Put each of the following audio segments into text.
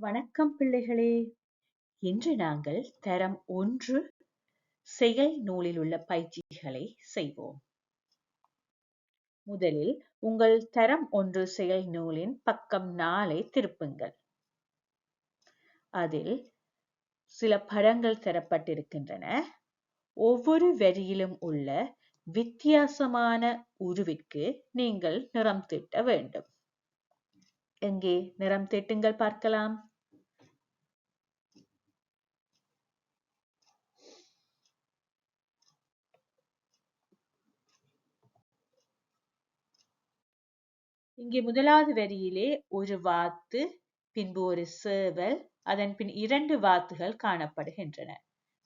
வணக்கம் பிள்ளைகளே. இன்று நாங்கள் தரம் ஒன்று செயல் நூலில் உள்ள பயிற்சிகளை செய்வோம். முதலில் உங்கள் தரம் ஒன்று செயல் நூலின் பக்கம் நாளை திருப்புங்கள். அதில் சில படங்கள் தரப்பட்டிருக்கின்றன. ஒவ்வொரு வரியிலும் உள்ள வித்தியாசமான உருவிற்கு நீங்கள் நிறம் தீட்ட வேண்டும். எங்கே நிறம் தீட்டுங்கள் பார்க்கலாம். இங்கே முதலாவது வரியிலே ஒரு வாத்து பின்பு ஒரு சேவல் அதன் பின் இரண்டு வாத்துகள் காணப்படுகின்றன.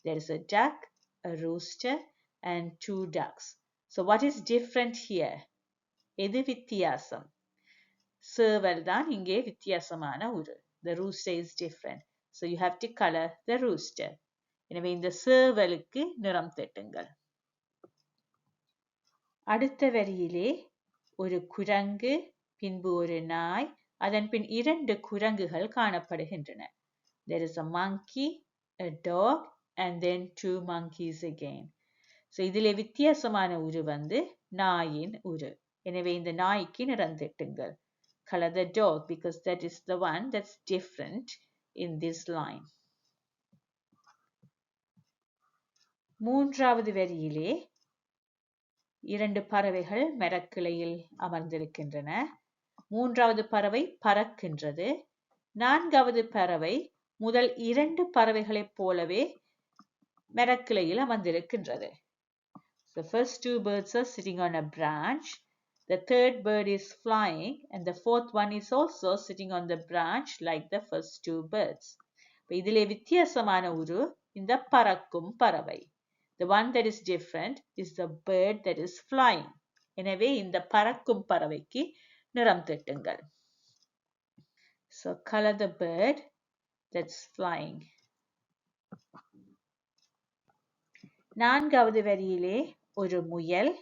There is a duck a rooster and two ducks. So what is different here? எது வித்தியாசம்? சேவல் தான் இங்கே வித்தியாசமான ஒரு the rooster is different. So you have to color the rooster. எனவே இந்த சேவலுக்கு நிறம் தட்டுங்கள். அடுத்த வரியிலே ஒரு குரங்கு பின்பு ஒரு நாய் அதன் பின் இரண்டு குரங்குகள் காணப்படுகின்றன. There is a monkey a dog and then two monkeys again so இதிலே வித்தியாசமான உரு வந்து நாயின் உரு. எனவே இந்த நாய்க்கு நிறந்திட்டுங்கள் colour the dog because that is the one that's different in this line மூன்றாவது வரியிலே இரண்டு பறவைகள் மரக்கிளையில் அமர்ந்திருக்கின்றன. மூன்றாவது பறவை பறக்கின்றது நான்காவது பறவை முதல் இரண்டு பறவைகளைப் போலவே மரக்கிளையில் அமர்ந்திருக்கின்றது The first two birds are sitting on a branch. The third bird is flying and the fourth one is also sitting on the branch like the first two birds. இதிலே வித்தியாசமான உரு இந்த பறக்கும் பறவை The one that is different is the bird that is flying. எனவே இந்த பறக்கும் பறவைக்கு நிறம் தீட்டுங்கள் So color the bird that's flying. நான்காவது வரியிலே ஒரு முயல்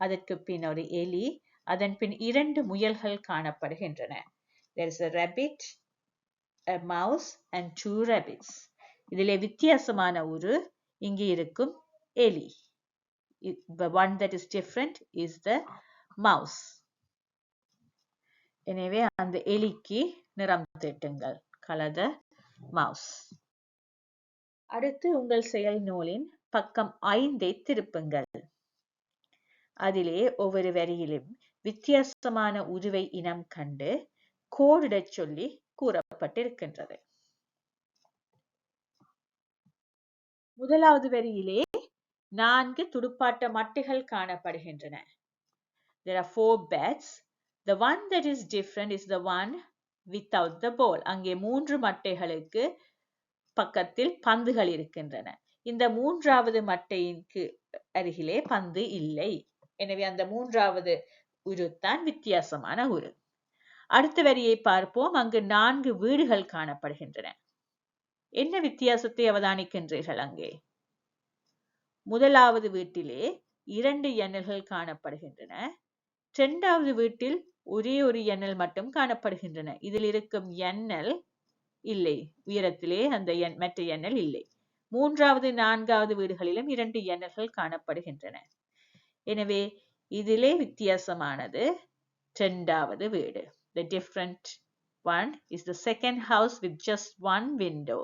அதற்கு பின் ஒரு எலி அதன் பின் இரண்டு முயல்கள் காணப்படுகின்றன there is a rabbit a mouse and two rabbits இதிலே வித்தியாசமான ஒரு இங்கு இருக்கும் எலி the one that is different is the mouse எனவே அந்த எலிக்கு நிறம் தீட்டுங்கள். color the அடுத்து உங்கள் செயல் நூலின் பக்கம் ஐந்தை திருப்புங்கள். அதிலே ஒவ்வொரு வரியிலும் வித்தியாசமான உருவை இனம் கண்டு கோடிடச் சொல்லி கூறப்பட்டிருக்கின்றது. முதலாவது வரியிலே நான்கு துடுப்பாட்ட மட்டைகள் காணப்படுகின்றன. There are four bats the one that is different is the one without the ball அங்கே மூன்று மட்டைகளுக்கு பக்கத்தில் பந்துகள் இருக்கின்றன. இந்த மூன்றாவது மட்டையின்கு அருகிலே பந்து இல்லை. எனவே அந்த மூன்றாவது உருத்தான் வித்தியாசமான உரு. அடுத்த வரியை பார்ப்போம். அங்கு நான்கு வீடுகள் காணப்படுகின்றன. என்ன வித்தியாசத்தை அவதானிக்கின்றீர்கள் அங்கே? முதலாவது வீட்டிலே இரண்டு எண்ணல்கள் காணப்படுகின்றன. இரண்டாவது வீட்டில் ஒரே ஒரு எண்ணல் மட்டும் காணப்படுகின்றன. இதில் இருக்கும் எண்ணல் இல்லை. உயரத்திலே அந்த எண் மற்ற எண்ணல் இல்லை. மூன்றாவது நான்காவது வீடுகளிலும் இரண்டு எண்ணல்கள் காணப்படுகின்றன. எனவே இதிலே வித்தியாசமானது இரண்டாவது வீடு. The different one is the second house with just one window.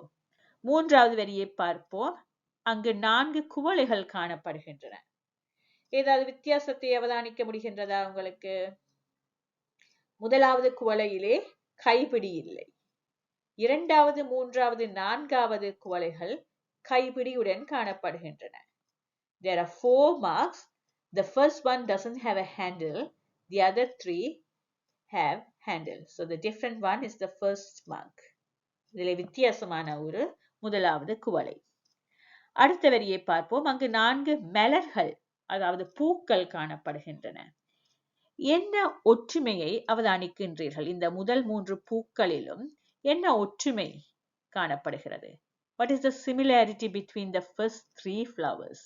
மூன்றாவது வரியை பார்ப்போம். அங்கு நான்கு குவளைகள் காணப்படுகின்றன. ஏதாவது வித்தியாசத்தை அவதானிக்க முடிகின்றதா உங்களுக்கு? முதலாவது குவளையிலே கைபிடி இல்லை. இரண்டாவது மூன்றாவது நான்காவது குவளைகள் கைபிடியுடன் காணப்படுகின்றன. There are four marks. The first one doesn't have a handle. The other three have handle. So the different one is the first mark. இதில் வித்தியாசமான ஒரு முதலாவது குவளை. அடுத்த வரியை பார்ப்போம். அங்கு நான்கு மலர்கள் அதாவது பூக்கள் காணப்படுகின்றன. என்ன ஒற்றுமையை அவதானிக்கின்றீர்கள் இந்த முதல் மூன்று பூக்களிலும் என்ன ஒற்றுமை காணப்படுகிறது? What is the similarity between the first three flowers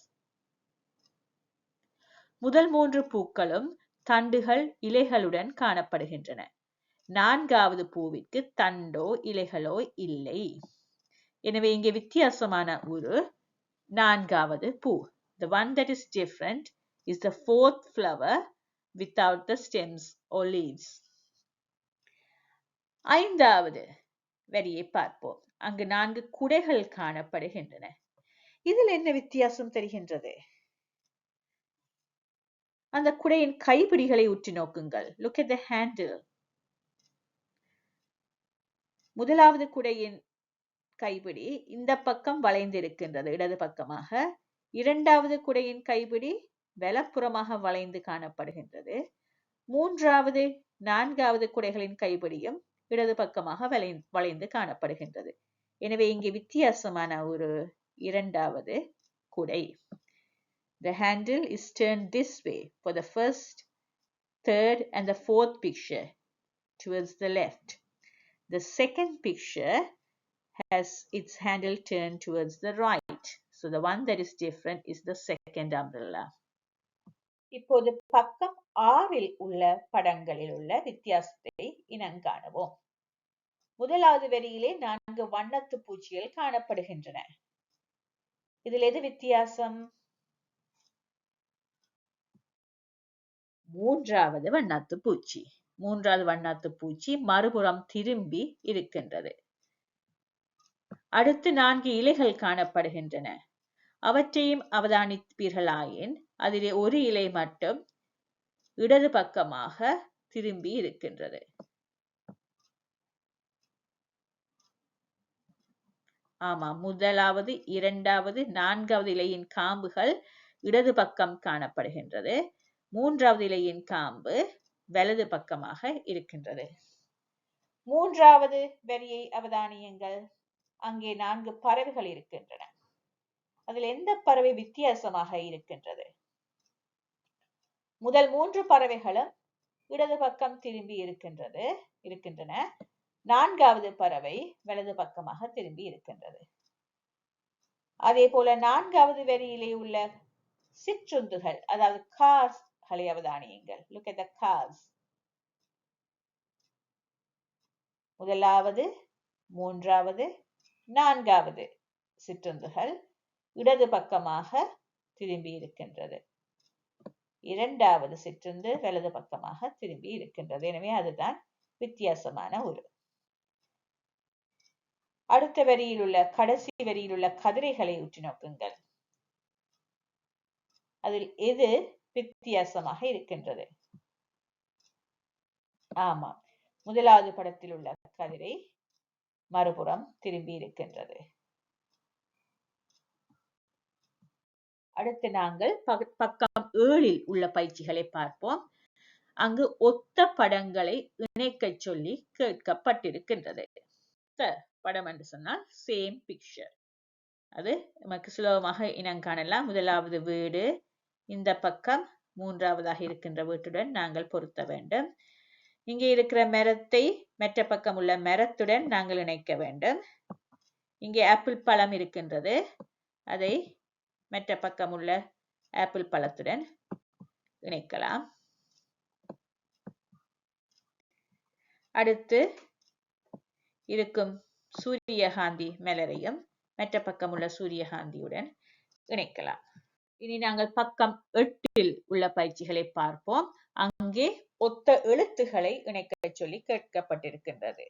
முதல் மூன்று பூக்களும் தண்டுகள் இலைகளுடன் காணப்படுகின்றன. நான்காவது பூவிற்கு தண்டோ இலைகளோ இல்லை. எனவே இங்கே வித்தியாசமான ஒரு நான்காவது பூ. The one that is different is the fourth flower. Without the stems or leaves. ஐந்தாவது வரியை பார்ப்போம். அங்கு நான்கு குடைகள் காணப்படுகின்றன. இதில் என்ன வித்தியாசம் தெரிகின்றது? அந்த குடையின் கைப்பிடிகளை உற்று நோக்குங்கள். லுக் அட் த ஹேண்டில் முதலாவது குடையின் கைப்பிடி இந்த பக்கம் வளைந்திருக்கின்றது இடது பக்கமாக. இரண்டாவது குடையின் கைப்பிடி வலப்புறமாக வளைந்து காணப்படுகின்றது மூன்றாவது நான்காவது குடைகளின் கைபிடியும் இடது பக்கமாக வளை வளைந்து காணப்படுகின்றது எனவே இங்கே வித்தியாசமான ஒரு இரண்டாவது குடை The handle is turned this way for the first, third and the fourth picture towards the left. The second picture has its handle turned towards the right. So the one that is different is the second umbrella. இப்போது பக்கம் ஆறில் உள்ள படங்களில் உள்ள வித்தியாசத்தை இனங்காணுவோம் முதலாவது வரியிலே நான்கு வண்ணத்து பூச்சிகள் காணப்படுகின்றன. இதில் எது வித்தியாசம்? மூன்றாவது வண்ணாத்து பூச்சி. மூன்றாவது வண்ணாத்து பூச்சி மறுபுறம் திரும்பி இருக்கின்றது. அடுத்து நான்கு இலைகள் காணப்படுகின்றன. அவற்றையும் அவதானிப்பீர்களாயின் அதிலே ஒரு இலை மட்டும் இடது பக்கமாக திரும்பி இருக்கின்றது. ஆமா முதலாவது இரண்டாவது நான்காவது இலையின் காம்புகள் இடது பக்கம் காணப்படுகின்றது. மூன்றாவது இலையின் காம்பு வலது பக்கமாக இருக்கின்றது. மூன்றாவது வரியை அவதானியுங்கள். அங்கே நான்கு பறவைகள் இருக்கின்றன. அதில் எந்த பறவை வித்தியாசமாக இருக்கின்றது? முதல் மூன்று பறவைகளும் இடது பக்கம் திரும்பி இருக்கின்றது இருக்கின்றன. நான்காவது பறவை வலது பக்கமாக திரும்பி இருக்கின்றது. அதே போல நான்காவது வரியிலே உள்ள சிற்றுந்துகள் அதாவது காஸ் அவதானியுங்கள். லுக் முதலாவது மூன்றாவது நான்காவது சிற்றுந்துகள் இடது பக்கமாக திரும்பி இருக்கின்றது. இரண்டாவது சிற்றுந்து வலது பக்கமாக திரும்பி இருக்கின்றது. எனவே அதுதான் வித்தியாசமான ஒரு அடுத்த வரியில் உள்ள கடைசி வரியில் உள்ள கதிரைகளை உற்று நோக்குங்கள். அதில் எது வித்தியாசமாக இருக்கின்றது? ஆமா முதலாவது படத்தில் உள்ள கதிரை மறுபுறம் திரும்பி இருக்கின்றது. அடுத்து நாங்கள் பக்கம் ஏழில் உள்ள பயிற்சிகளை பார்ப்போம். அங்கு ஒத்த படங்களை இணைக்கச் சொல்லி கேட்கப்பட்டிருக்கின்றது. படம் என்று சொன்னால் சேம் பிக்சர் அது நமக்கு சுலபமாக இனம் காணலாம். முதலாவது வீடு. இந்த பக்கம் மூன்றாவதாக இருக்கின்ற வீட்டுடன் நாங்கள் பொருத்த வேண்டும். இங்கே இருக்கிற மரத்தை மற்ற பக்கம் உள்ள மரத்துடன் நாங்கள் இணைக்க வேண்டும். இங்கே ஆப்பிள் பழம் இருக்கின்றது. அதை மற்ற பக்கம் உள்ள ஆப்பிள் பழத்துடன் இணைக்கலாம். அடுத்து இருக்கும் சூரியகாந்தி மலரையும் மற்ற பக்கம் உள்ள சூரியகாந்தியுடன் இணைக்கலாம். இனி நாங்கள் பக்கம் எட்டில் உள்ள பயிற்சிகளை பார்ப்போம். அங்கே ஒத்த எழுத்துக்களை இணைக்க சொல்லி கேட்கப்பட்டிருக்கின்றது.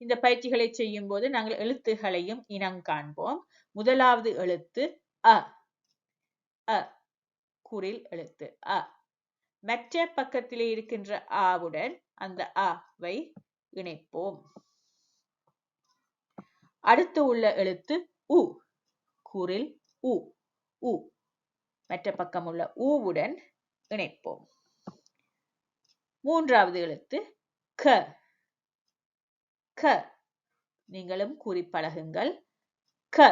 இந்த பயிற்சிகளை செய்யும் போது நாங்கள் எழுத்துகளையும் இனம் காண்போம். முதலாவது எழுத்து அ. அ. குரில் எழுத்து அ. மற்ற பக்கத்திலே இருக்கின்ற ஆவுடன் அந்த அ வை இணைப்போம். அடுத்து உள்ள எழுத்து உ. குரில் உ. உ. மற்ற பக்கம் உள்ள ஊவுடன் இணைப்போம். மூன்றாவது எழுத்து க. க. நீங்களும் கூறி பழகுங்கள் க.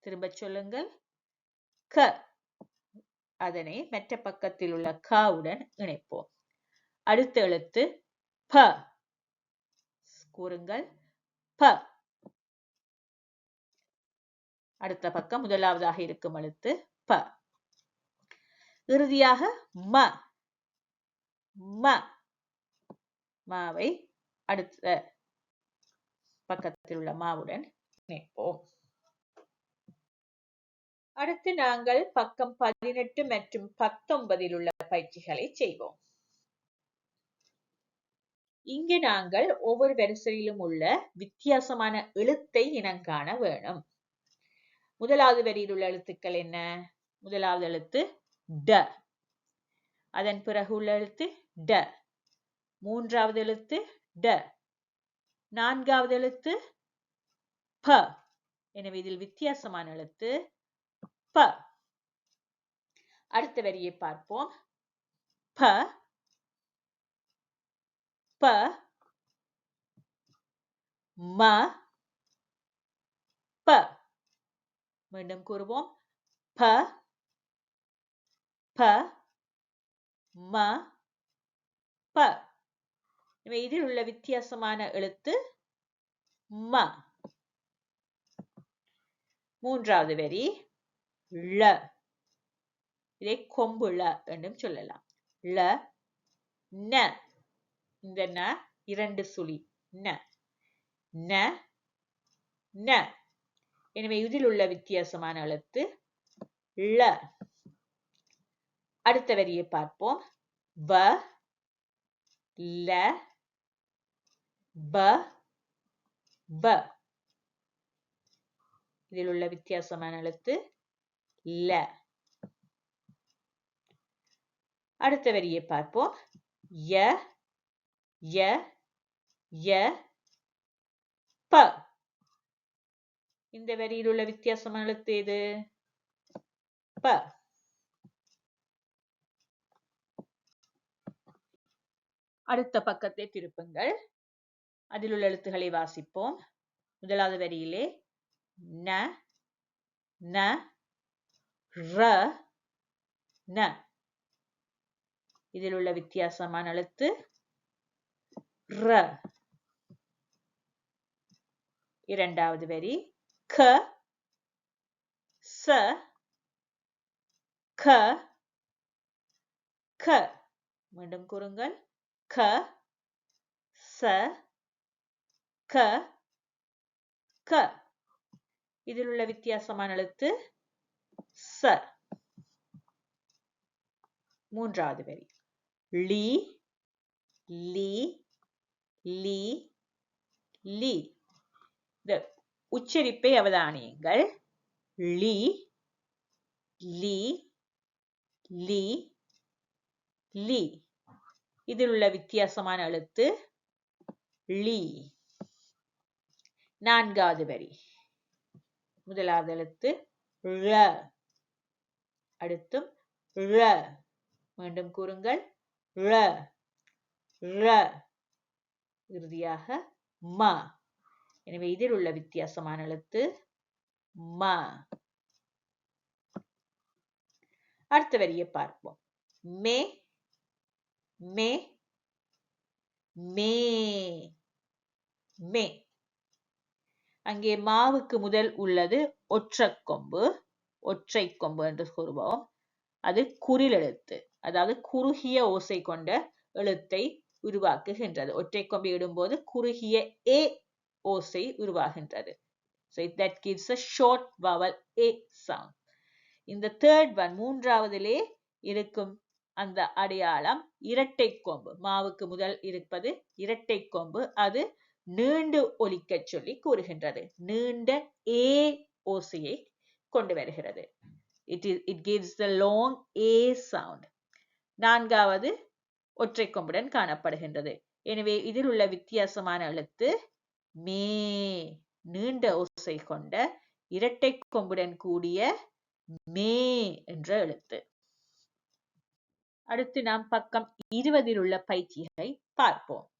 திரும்ப சொல்லுங்கள். க. அதனை மற்ற பக்கத்தில் உள்ள காவுடன் இணைப்போம். அடுத்த எழுத்து ப. கூறுங்கள். ப. அடுத்த பக்கம் முதலாவதாக இருக்கும் எழுத்து ப. இறுதியாக ம. ம. மாவை அடுத்த பக்கத்தில் உள்ள மாவுடன் இணைப்போம். அடுத்து நாங்கள் பக்கம் பதினெட்டு மற்றும் பத்தொன்பதில் உள்ள பயிற்சிகளை செய்வோம். இங்கு நாங்கள் ஒவ்வொரு வரிசையிலும் உள்ள வித்தியாசமான எழுத்தை இனங்காண வேணும். முதலாவது வரியில் உள்ள எழுத்துக்கள் என்ன? முதலாவது எழுத்து ட. அதன் பிறகு உள்ள எழுத்து ட. மூன்றாவது எழுத்து ட. நான்காவது எழுத்து ப. எனவே இதில் வித்தியாசமான எழுத்து ப. அடுத்த வரியை பார்ப்போம். ப. ப. ம. ப. மீண்டும் கூறுவோம். ப. ப. ம. ப. எனவே இதில் உள்ள வித்தியாசமான எழுத்து ம. மூன்றாவது வரி ழ. இதை கொம்பு ல என்றும் சொல்லலாம். ல ந இந்த ந இரண்டு சுழி ந ந ந எனவே இதில் உள்ள வித்தியாசமான எழுத்து ள அடுத்த வரியை பார்ப்போம். வ ல ப ப. இதில் உள்ள வித்தியாசமான எழுத்து ல. அடுத்த வரியை பார்ப்போம். ய ய ய ப. இந்த வரியில் உள்ள வித்தியாசமான எழுத்து எது? ப. அடுத்த பக்கத்தை திருப்புங்கள். அதில் உள்ள எழுத்துக்களை வாசிப்போம். முதலாவது வரியிலே ந ந ர ந. இதில் உள்ள வித்தியாசமான எழுத்து ர. இரண்டாவது வரி க ச க க. மீண்டும் கூறுங்கள். க ச க க. இதில் உள்ள வித்தியாசமான எழுத்து ச. மூன்றாவது வரி. லி லி லி லி. இந்த உச்சரிப்பை அவதானியுங்கள். லி லி லி லி. இதில் உள்ள வித்தியாசமான எழுத்து லீ. நான்காவது வரி. முதலாவது எழுத்து ழ. அடுத்தும் ழ. மீண்டும் கூறுங்கள். ழ. ழ. இறுதியாக ம. எனவே இதில் உள்ள வித்தியாசமான எழுத்து ம. அடுத்த வரியை பார்ப்போம். மே. மே. மே. மே. அங்கே மாவுக்கு முதல் உள்ளது ஒற்றை கொம்பு ஒற்றை கொம்பு என்று கூறுவோம். அது குறில் எழுத்து அதாவது குறுகிய ஓசை கொண்ட எழுத்தை உருவாக்குகின்றது. ஒற்றை கொம்பு இடும்போது குறுகிய ஏ ஓசை உருவாகின்றது. So that gives a short vowel A sound. இந்த தேர்ட் ஒன் மூன்றாவதிலே இருக்கும் அந்த அடையாளம் இரட்டை கொம்பு மாவுக்கு முதல் இருப்பது இரட்டை கொம்பு அது நீண்டு ஒலிக்க சொல்லி கூறுகின்றது. நீண்ட ஏ ஓசையை கொண்டு வருகிறது. It is it gives the long A sound நான்காவது ஒற்றை கொம்புடன் காணப்படுகின்றது. எனவே இதில் உள்ள வித்தியாசமான எழுத்து மே. நீண்ட ஓசை கொண்ட இரட்டை கொம்புடன் கூடிய மே என்ற எழுத்து. அடுத்து நாம் பக்கம் இருபதில் உள்ள பயிற்சியை பார்ப்போம்.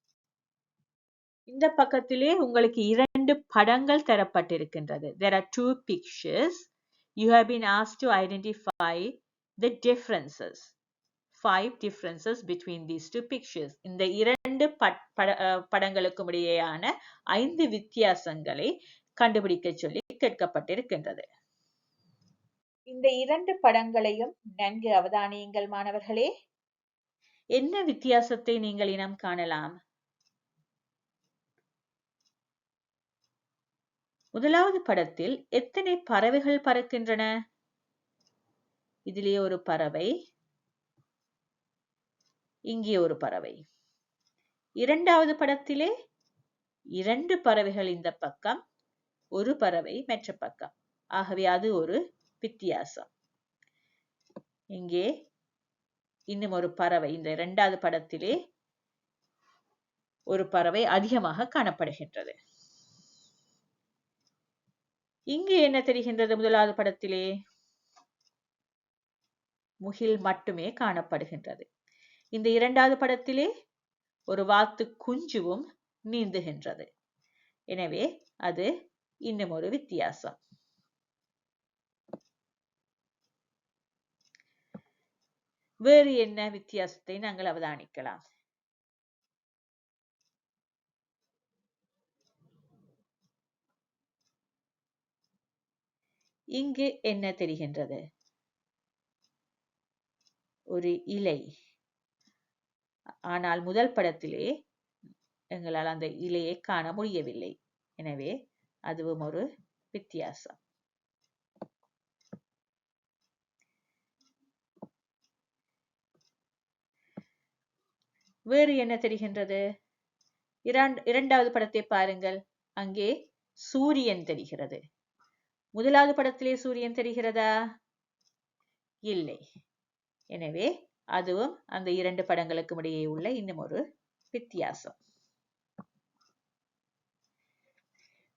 இந்த பக்கத்திலே உங்களுக்கு இரண்டு படங்கள் தரப்பட்டிருக்கின்றது. There are two pictures. You have been asked to identify the differences. Five differences between these two pictures. இந்த இரண்டு படங்களுக்கும் இடையேயான ஐந்து வித்தியாசங்களை கண்டுபிடிக்க சொல்லி கேட்கப்பட்டிருக்கின்றது. இந்த இரண்டு படங்களையும் நன்கு அவதானியுங்கள் மாணவர்களே. என்ன வித்தியாசத்தை நீங்கள் இனம் காணலாம்? முதலாவது படத்தில் எத்தனை பறவைகள் பறக்கின்றன? இதிலே ஒரு பறவை. இங்கே ஒரு பறவை. இரண்டாவது படத்திலே இரண்டு பறவைகள் இந்த பக்கம் ஒரு பறவை மற்ற பக்கம். ஆகவே அது ஒரு வித்தியாசம். இங்கே இன்னும் ஒரு பறவை இந்த இரண்டாவது படத்திலே ஒரு பறவை அதிகமாக காணப்படுகின்றது. இங்கு என்ன தெரிகின்றது முதலாவது படத்திலே? முகில் மட்டுமே காணப்படுகின்றது. இந்த இரண்டாவது படத்திலே ஒரு வாத்து குஞ்சுவும் நீந்துகின்றது. எனவே அது இன்னும் ஒரு வித்தியாசம். வேறு என்ன வித்தியாசத்தை நாங்கள் அவதானிக்கலாம்? இங்கு என்ன தெரிகின்றது? ஒரு இலை. ஆனால் முதல் படத்திலே எங்களால் அந்த இலையை காண முடியவில்லை. எனவே அதுவும் ஒரு வித்தியாசம். வேறு என்ன தெரிகின்றது? இரண்டாவது படத்தை பாருங்கள். அங்கே சூரியன் தெரிகிறது. முதலாவது படத்திலே சூரியன் தெரிகிறதா? இல்லை. எனவே அதுவும் அந்த இரண்டு படங்களுக்கும் இடையே உள்ள இன்னும் ஒரு வித்தியாசம்.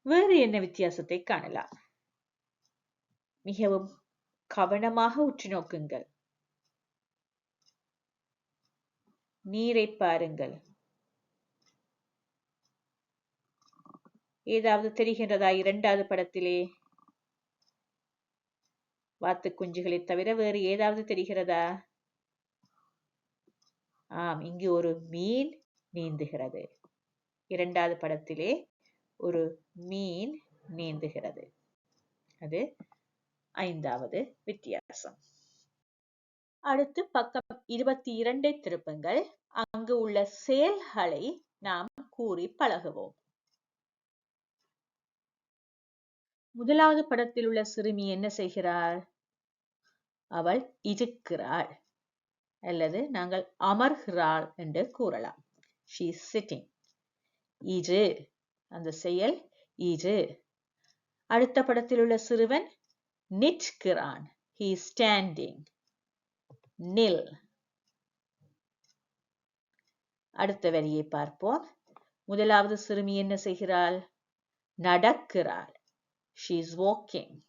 வேறு என்ன வித்தியாசத்தை காணலாம்? மிகவும் கவனமாக உற்று நோக்குங்கள். நீரை பாருங்கள். ஏதாவது தெரிகின்றதா இரண்டாவது படத்திலே? வாத்து குஞ்சுகளை தவிர வேறு ஏதாவது தெரிகிறதா? ஆம் இங்கு ஒரு மீன் நீந்துகிறது. இரண்டாவது படத்திலே ஒரு மீன் நீந்துகிறது. அது ஐந்தாவது வித்தியாசம். அடுத்து பக்கம் இருபத்தி இரண்டை திருப்புங்கள். அங்கு உள்ள செயல்களை நாம் கூறி பழகுவோம். முதலாவது படத்தில் உள்ள சிறுமி என்ன செய்கிறாள்? அவள் இருக்கிறாள் அல்லது நாங்கள் அமர்கிறாள் என்று கூறலாம். ஷீ சிட்டிங் இரு. அந்த செயல் இரு. அடுத்த படத்தில் உள்ள சிறுவன் நிற்கிறான். ஹீ ஸ்டாண்டிங் நில். அடுத்த வரியை பார்ப்போம். முதலாவது சிறுமி என்ன செய்கிறாள்? நடக்கிறாள். She is walking.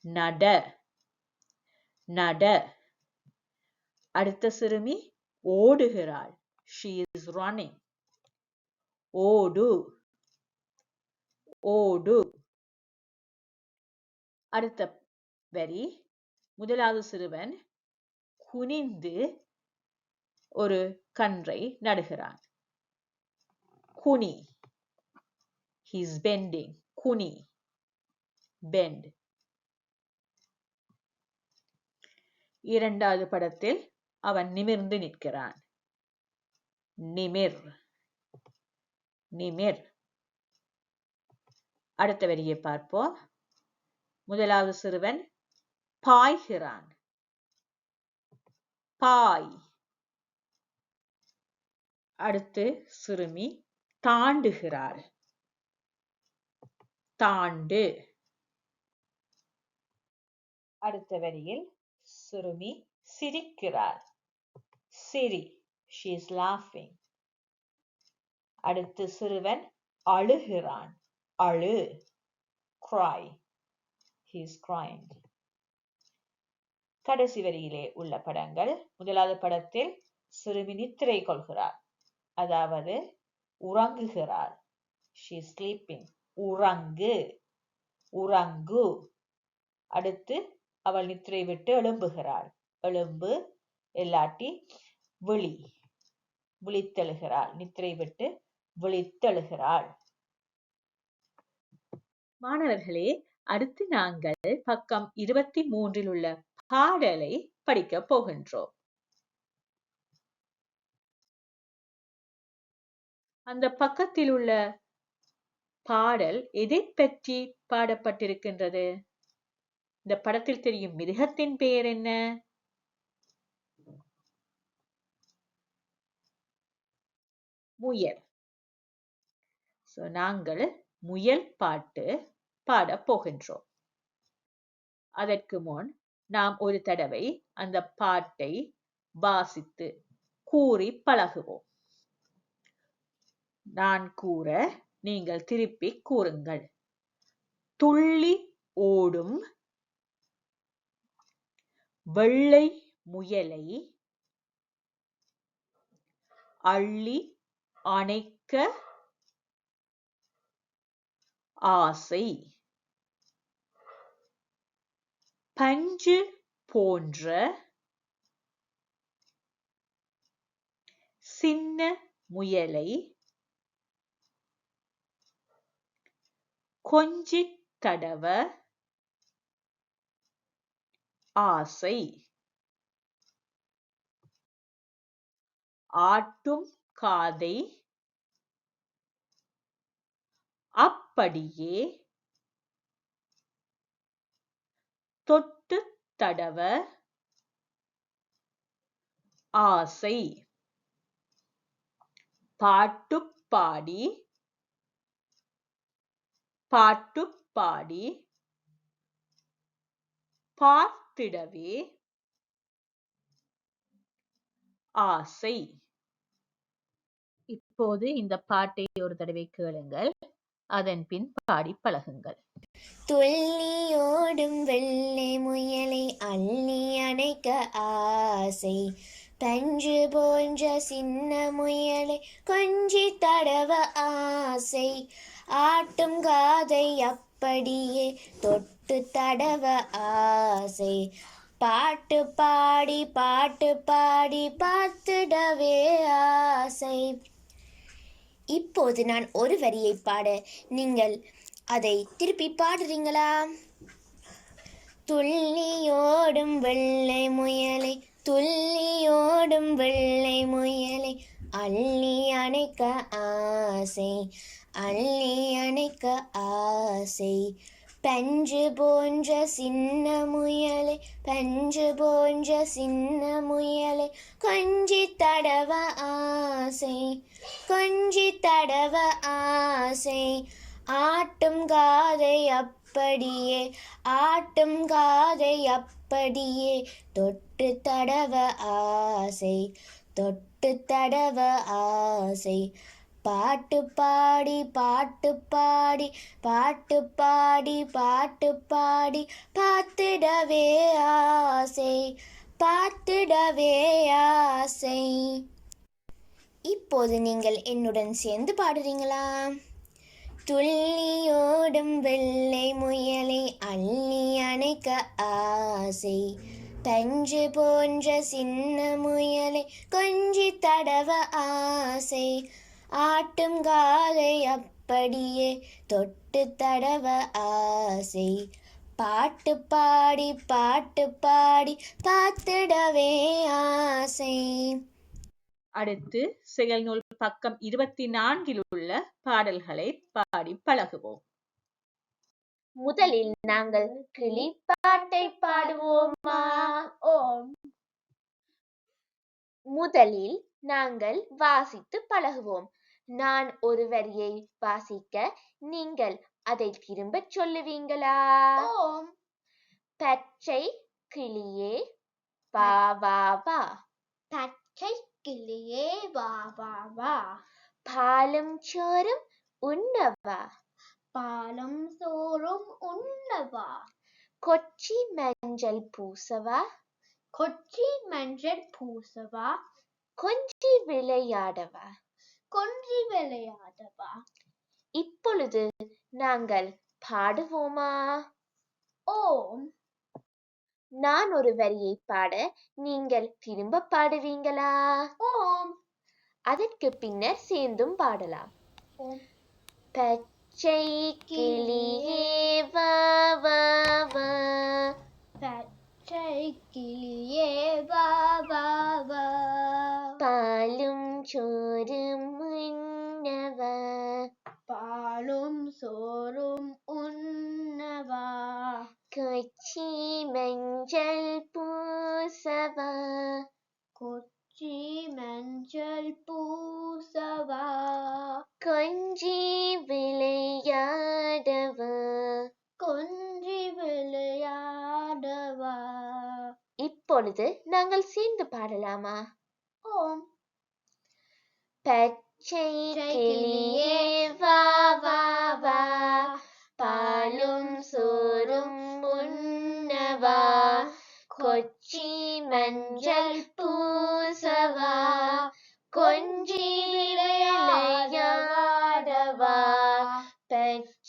நட நட அடுத்த சிறுமி ஓடுகிறாள். ஷீ இஸ் ரன்னிங் ஓடு. ஓடு. அடுத்த வரி. முதலாவது சிறுவன் குனிந்து ஒரு கன்றை நடுகிறான். குனி. ஹீஸ் பெண்டிங் குனி bend. இரண்டாவது படத்தில் அவன் நிமிர்ந்து நிற்கிறான். நிமிர். நிமிர். அடுத்த வரியை பார்ப்போம். முதலாவது சிறுவன் பாய்கிறான். பாய். அடுத்து சிறுமி தாண்டுகிறாள். தாண்டு. அடுத்த வரியில் சிறுமி சிரிக்கிறார். சிரி she இஸ் லாஃபிங் அடுத்து சிறுவன் அழுகிறான். அழு கிராய் he இஸ் கிராயிங் கடைசி வரியிலே உள்ள படங்கள் முதலாவது படத்தில் சிறுமி நித்திரை கொள்கிறார். அதாவது உறங்குகிறார். She sleeping உறங்கு உறங்கு. அடுத்து அவள் நித்திரை விட்டு எழும்புகிறாள். எழும்பு இல்லாட்டி விழி விழித்தெழுகிறாள். நித்திரை விட்டு விழித்தெழுகிறாள். மாணவர்களே அடுத்து நாங்கள் பக்கம் இருபத்தி மூன்றில் உள்ள பாடலை படிக்கப் போகின்றோம். அந்த பக்கத்தில் உள்ள பாடல் எதைப் பற்றி பாடப்பட்டிருக்கின்றது? இந்த படத்தில் தெரியும் மிருகத்தின் பெயர் என்ன? முயல். ஸோ நாங்கள் முயல் பாட்டு பாடப் போகின்றோம். அதற்கு முன் நாம் ஒரு தடவை அந்த பாட்டை வாசித்து கூறி பழகுவோம். நான் கூற நீங்கள் திருப்பி கூறுங்கள். துள்ளி ஓடும் வெள்ளை முயலை அள்ளி அணைக்க ஆசை. பஞ்சு போன்ற சின்ன முயலை கொஞ்சித் தடவ ஆசை. ஆட்டும் காதை. அப்படியே தொட்டுத் தடவ ஆசை. பாட்டுப் பாடி பாட்டுப் பாடி. பார்த்திடவே. ஆசை. இப்போது இந்த பாட்டை ஒரு தடவை கேளுங்கள். அதன் பின் பாடி பழகுங்கள். துள்ளியோடும் வெள்ளை முயலை அள்ளி அணைக்க ஆசை. பஞ்சு போன்ற சின்ன முயலை கொஞ்சி தடவ ஆசை. ஆட்டும் காதை அப்படியே தொட்டு தடவ ஆசை. பாட்டு பாடி பாட்டு பாடி பார்த்துடவே ஆசை. இப்போது நான் ஒரு வரியை பாட. நீங்கள் அதை திருப்பி பாடுறீங்களா? துள்ளியோடும் வெள்ளை முயலை துள்ளியோடும் வெள்ளை முயலை அள்ளி அணைக்க ஆசை அள்ளி அணைக்க ஆசை. பஞ்சு போன்ற சின்ன முயலை பஞ்சு போன்ற சின்ன முயலை கொஞ்சி தடவ ஆசை கொஞ்சி தடவ ஆசை. ஆட்டும் காதை அப்படியே ஆட்டும் காதை அப்படியே தொட்டு தொட்டு தடவ ஆசை தொட்டு தடவ ஆசை. பாட்டு பாடி பாட்டு பாடி பாட்டு பாடி பாட்டு பாடி பார்த்திடவே ஆசை பார்த்திடவே ஆசை. இப்போது நீங்கள் என்னுடன் சேர்ந்து பாடுறீங்களா? துள்ளியோடும் வெள்ளை முயலை அள்ளி அணைக்க ஆசை பஞ்சு போன்ற சின்ன முயலை கொஞ்சி தடவ ஆசை. ஆட்டும் காலை அப்படியே தொட்டு தடவ ஆசை. பாட்டு பாடி பாட்டு பாடி பார்த்திடவே ஆசை. அடுத்து செயல்நூல் பக்கம் இருபத்தி நான்கில் உள்ள பாடல்களை பாடி பழகுவோம். முதலில் நாங்கள் கிளி பாட்டை பாடுவோமா? ஓம். முதலில் நாங்கள் வாசித்து பழகுவோம். நான் ஒரு வரியை வாசிக்க நீங்கள் அதை திரும்பச் சொல்லுவீங்களா? ஓம். பச்சை கிளியே வா வா வா. பச்சை கிளியே வா வா வா. பாலும் சோறும் உண்ணவா? பாலும் சோறும் உண்ணவா? கொச்சி மஞ்சள் பூசவா? கொச்சி மஞ்சள் பூசவா? கொஞ்சி விளையாடவா? கொஞ்சி விளையாடவா? இப்பொழுது நாங்கள் பாடுவோமா? ஓம். நான் ஒரு வரியை பாட நீங்கள் திரும்ப பாடுவீங்களா? ஓம். அதற்கு பின்னர் சேர்ந்தும் பாடலாம். பச்சை கிளியே பச்சை கிளியே பாலும் சோறும் உண்ணவா? பாலும் சோறும் உண்ணவா? கொச்சி மஞ்சள் பூசவா? கொச்சி மஞ்சள் பூசவா? கொஞ்சி விளையாடவா? கொஞ்சி விளையாடவா? இப்பொழுது நாங்கள் சேர்ந்து பாடலாமா? ஓம். பச்சை கிளியே வா வா வா. பாலும் சோறும் உண்ணவா. கொச்சி மஞ்சள் பூசவா.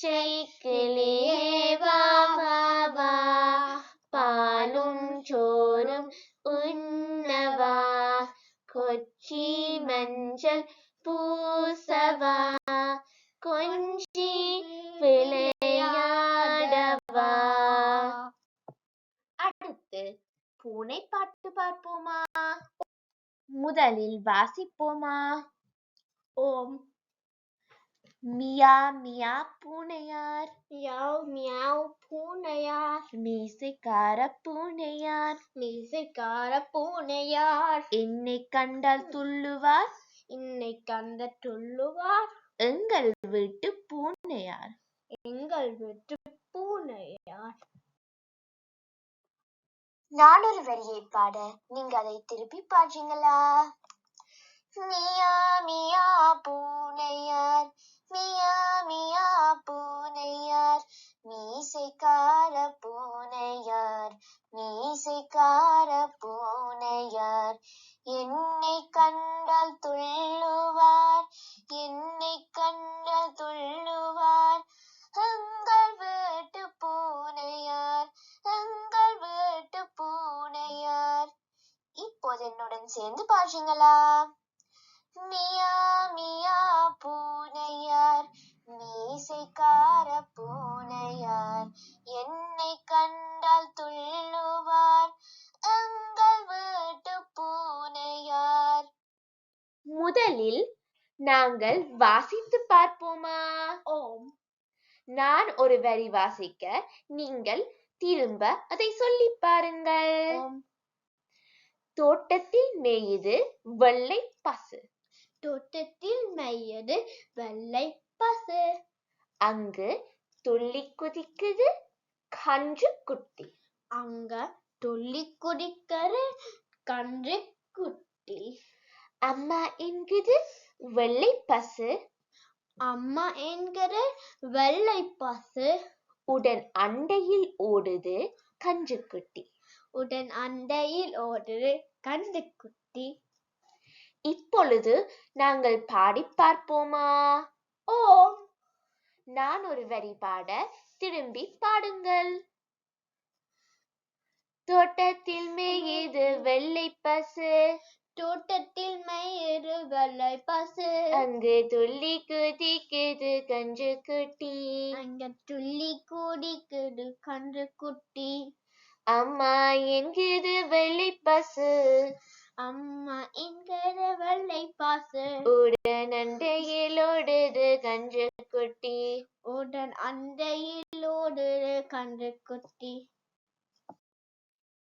பச்சை கிளியே வா வா வா பாலும் சோறும் உண்ணவா கொச்சி மஞ்சள் பூசவா கொஞ்சி விளையாடவா அடுத்து பூனை பாட்டு பார்ப்போமா முதலில் வாசிப்போமா ஓம் மியா மியா பூனையார். மியாவ் மியாவ் பூனையார். மீசைக்கார பூனையார். மீசைக்கார பூனையார். என்னை கண்டால் துள்ளுவார். இன்னை கந்த துள்ளுவார். எங்கள் வீட்டு பூனையார். எங்கள் வீட்டு பூனையார். நான் ஒரு வரியை பாட. நீங்க அதை திருப்பி பாடுறீங்களா? மியா மியா பூனையார். மியா மியா பூனையார் மீசைக்கார பூனையார் மீசைக்கார பூனையார். என்னை கண்டால் துள்ளி முதலில் நாங்கள் வாசித்து பார்ப்போமா? ஓம். நான் ஒரு வரி வாசிக்க நீங்கள் திரும்ப அதை சொல்லி பாருங்கள். தோட்டத்தில் மேயுது வெள்ளை பசு. தோட்டத்தில் மையது வெள்ளை பசு. அங்கு துள்ளி குதிக்குது கன்று குட்டி. அங்க துள்ளி குடிக்கிற கன்று குட்டி. அம்மா என்குது வெள்ளை பசு அம்மா என்கிற வெள்ளை பசு உடன் அண்டையில் ஓடுது கன்று குட்டி உடன் அண்டையில் ஓடுது கன்று குட்டி இப்பொழுது நாங்கள் பாடி பார்ப்போமா? ஓம். நான் ஒரு வரி பாட திரும்பி பாடுங்கள். தோட்டத்தில் மேயுது வெள்ளை பசு தோட்டத்தில் மயிறு வெள்ளை பசு. அங்கு துள்ளி குதிக்குது கன்று குட்டி. அங்க துள்ளி குடிக்குது கன்று குட்டி. அம்மா என்குது வெள்ளை பசு. அம்மா என்கிற வெள்ளை பசு. உடன் அண்டையில் ஓடுது கன்று குட்டி. உடன் அண்டையில் ஓடுது கன்று குட்டி.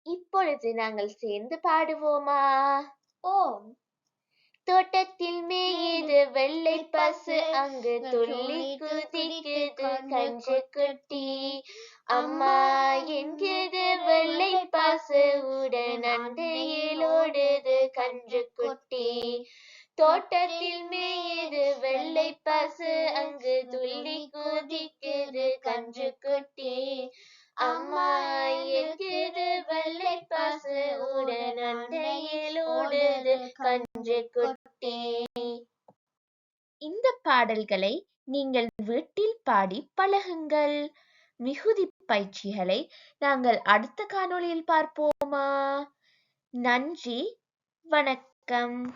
இப்பொழுது நாங்கள் சேர்ந்து பாடுவோமா? ஓம் தோட்டத்தில் மேயுது வெள்ளை பசு. அங்கு துள்ளி குதிக்குது கஞ்சு குட்டி. அம்மா என்கிறது வெள்ளை பசு. உடன் அண்டையில் ஓடுது கன்று குட்டி. தோட்டத்தில் மேயுது வெள்ளை பசு. அங்கு துள்ளி குதிக்குது கன்று குட்டி. அம்மா என்கிறது வெள்ளை உடன் அண்டையில் ஓடுது கன்று குட்டி. இந்த பாடல்களை நீங்கள் வீட்டில் பாடி பழகுங்கள். மிகுதி பயிற்சிகளை நாங்கள் அடுத்த காணொளியில் பார்ப்போமா? நன்றி வணக்கம்.